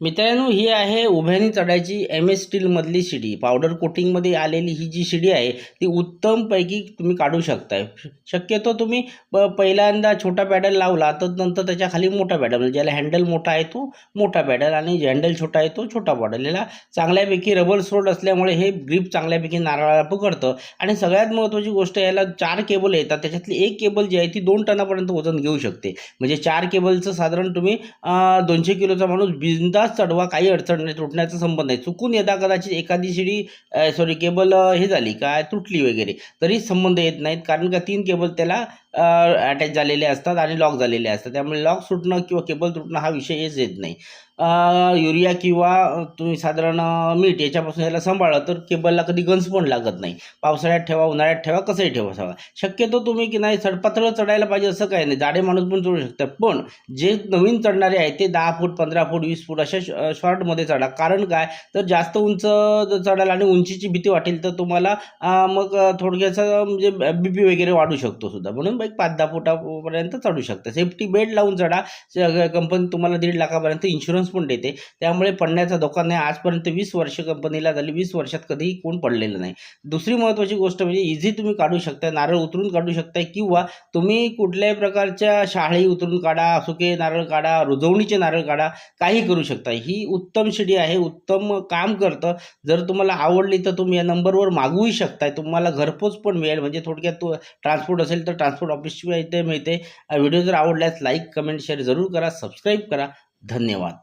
मित्रांनो ही आहे उभ्याने चढायची एम एस स्टीलमधली शिडी. पावडर कोटिंगमध्ये आलेली ही जी शिडी आहे ती उत्तमपैकी तुम्ही काढू शकताय. शक्यतो तुम्ही प पहिल्यांदा छोटा पॅडल लावला तर नंतर त्याच्याखाली मोठा पॅडल म्हणजे ज्याला हँडल मोठा आहे तो मोठा पॅडल आणि हँडल छोटा आहे तो छोटा पॅडल याला चांगल्यापैकी रबर सोड असल्यामुळे हे ग्रीप चांगल्यापैकी नारळाला पकडतं. आणि सगळ्यात महत्त्वाची गोष्ट याला चार केबल येतात. त्याच्यातली एक केबल जी आहे ती दोन टनापर्यंत वजन घेऊ शकते. म्हणजे चार केबलचं साधारण तुम्ही दोनशे किलोचा माणूस बिंदास चढवा काही अडचण नाही तुटण्याचा संबंध नाही. चुकून यदा कदाचित एखादी शिडी सॉरी केबल हे झाली काय तुटली वगैरे तरी संबंध येत नाहीत. कारण का तीन केबल त्याला अटॅच झालेले असतात आणि लॉक झालेले असतात. त्यामुळे लॉक सुटणं किंवा केबल तुटणं हा विषयच येत नाही. युरिया किंवा तुम्ही साधारण मीठ याच्यापासून याला सांभाळलं तर केबलला कधी गंज पण लागत नाही. पावसाळ्यात ठेवा उन्हाळ्यात ठेवा कसंही ठेवा सगळा शक्यतो तुम्ही की नाही चढपातळ चढायला पाहिजे असं काही नाही. जाडे माणूस पण चढू शकतात. पण जे नवीन चढणारे आहेत ते दहा फूट पंधरा फूट वीस फूट अशा शॉर्टमध्ये चढा. कारण काय? तर जास्त उंच जर चढायला आणि उंचीची भीती वाटेल तर तुम्हाला मग अं, थोडक्याचं म्हणजे बी पी वगैरे वाढू शकतो सुद्धा. म्हणून एक पाच दहा फुटापर्यंत चढू शकता. सेफ्टी बेल्ट लावून चढा. कंपनी तुम्हाला दीड लाखापर्यंत इन्शुरन्स पण देते. त्यामुळे पडण्याचा धोका नाही. आजपर्यंत वीस वर्ष कंपनीला झाली. वीस वर्षात कधीही कोण पडलेलं नाही. दुसरी महत्त्वाची गोष्ट म्हणजे इझी तुम्ही काढू शकता नारळ उतरून काढू शकता किंवा तुम्ही कुठल्याही प्रकारच्या शाळी उतरून काढा सुके नारळ काढा रुजवणीचे नारळ काढा काही करू शकता ही उत्तम शिडी आहे. उत्तम काम करतं. जर तुम्हाला आवडली तर तुम्ही या नंबरवर मागवूही शकताय. तुम्हाला घरपोच पण मिळेल. म्हणजे थोडक्यात ट्रान्सपोर्ट असेल तर ट्रान्सपोर्ट ऑफिसची इथे मिळते. व्हिडिओ जर आवडल्यास लाईक कमेंट शेअर जरूर करा. सबस्क्राईब करा. धन्यवाद.